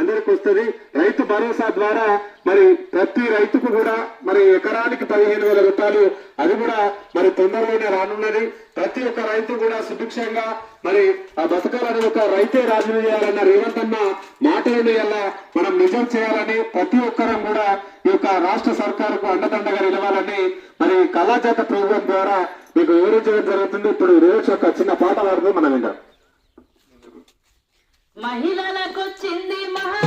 అందరికి వస్తుంది. రైతు భరోసా ద్వారా మరి ప్రతి రైతుకు కూడా మరి ఎకరానికి పదిహేను వేల రూపాయలు అది కూడా మరి తొందరలోనే రానున్నది. ప్రతి ఒక్క రైతు కూడా సుభిక్షంగా మరి ఆ బతకాలని ఒక రైతే రాజు చేయాలన్న రేవంత్ అన్న మాటలను ఎలా మనం నిజం చేయాలని ప్రతి ఒక్కరం కూడా ఈ యొక్క రాష్ట్ర సర్కారుకు అండదండగా నిలవాలని మరి కళాజాత ప్రోగ్రాం ద్వారా మీకు వివరించడం జరుగుతుంది. ఇప్పుడు రేవంత్ ఒక చిన్న పాట పాడుతూ మనం విందాం. మహిళలకు వచ్చింది మహా